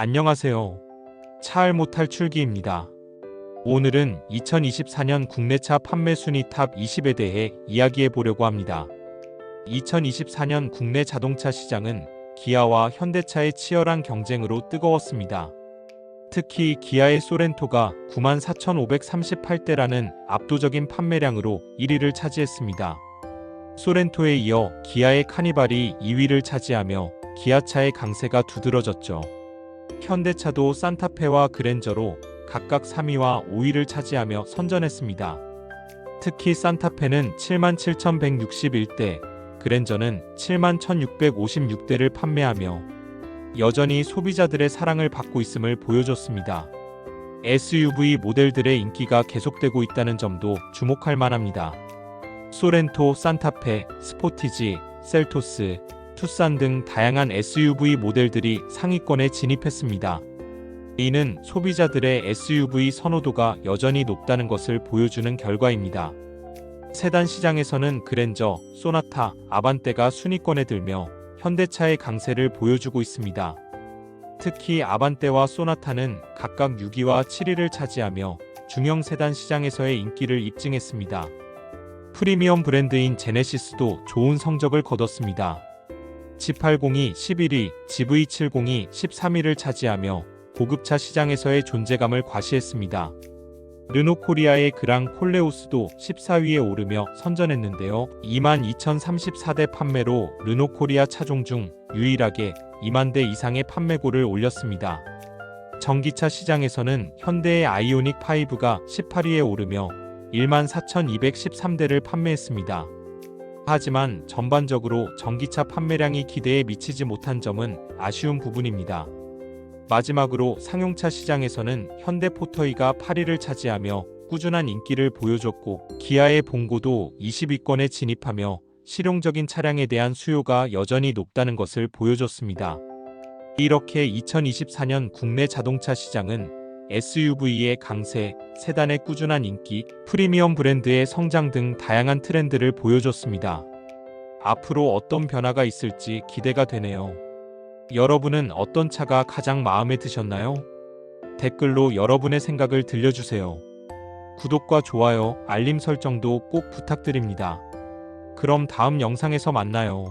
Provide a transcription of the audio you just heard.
안녕하세요. 차알 못할 출기입니다. 오늘은 2024년 국내차 판매 순위 탑 20에 대해 이야기해 보려고 합니다. 2024년 국내 자동차 시장은 기아와 현대차의 치열한 경쟁으로 뜨거웠습니다. 특히 기아의 소렌토가 94,538대라는 압도적인 판매량으로 1위를 차지했습니다. 소렌토에 이어 기아의 카니발이 2위를 차지하며 기아차의 강세가 두드러졌죠. 현대차도 산타페와 그랜저로 각각 3위와 5위를 차지하며 선전했습니다. 특히 산타페는 77,161대, 그랜저는 71,656대를 판매하며 여전히 소비자들의 사랑을 받고 있음을 보여줬습니다. SUV 모델들의 인기가 계속되고 있다는 점도 주목할 만합니다. 소렌토, 산타페, 스포티지, 셀토스, 투싼 등 다양한 SUV 모델들이 상위권에 진입했습니다. 이는 소비자들의 SUV 선호도가 여전히 높다는 것을 보여주는 결과입니다. 세단 시장에서는 그랜저, 소나타, 아반떼가 순위권에 들며 현대차의 강세를 보여주고 있습니다. 특히 아반떼와 소나타는 각각 6위와 7위를 차지하며 중형 세단 시장에서의 인기를 입증했습니다. 프리미엄 브랜드인 제네시스도 좋은 성적을 거뒀습니다. G80이 11위, GV70이 13위를 차지하며 고급차 시장에서의 존재감을 과시했습니다. 르노 코리아의 그랑 콜레오스도 14위에 오르며 선전했는데요. 22,034대 판매로 르노 코리아 차종 중 유일하게 2만 대 이상의 판매고를 올렸습니다. 전기차 시장에서는 현대의 아이오닉 5가 18위에 오르며 14,213대를 판매했습니다. 하지만 전반적으로 전기차 판매량이 기대에 미치지 못한 점은 아쉬운 부분입니다. 마지막으로 상용차 시장에서는 현대 포터이가 8위를 차지하며 꾸준한 인기를 보여줬고 기아의 봉고도 20위권에 진입하며 실용적인 차량에 대한 수요가 여전히 높다는 것을 보여줬습니다. 이렇게 2024년 국내 자동차 시장은 SUV의 강세, 세단의 꾸준한 인기, 프리미엄 브랜드의 성장 등 다양한 트렌드를 보여줬습니다. 앞으로 어떤 변화가 있을지 기대가 되네요. 여러분은 어떤 차가 가장 마음에 드셨나요? 댓글로 여러분의 생각을 들려주세요. 구독과 좋아요, 알림 설정도 꼭 부탁드립니다. 그럼 다음 영상에서 만나요.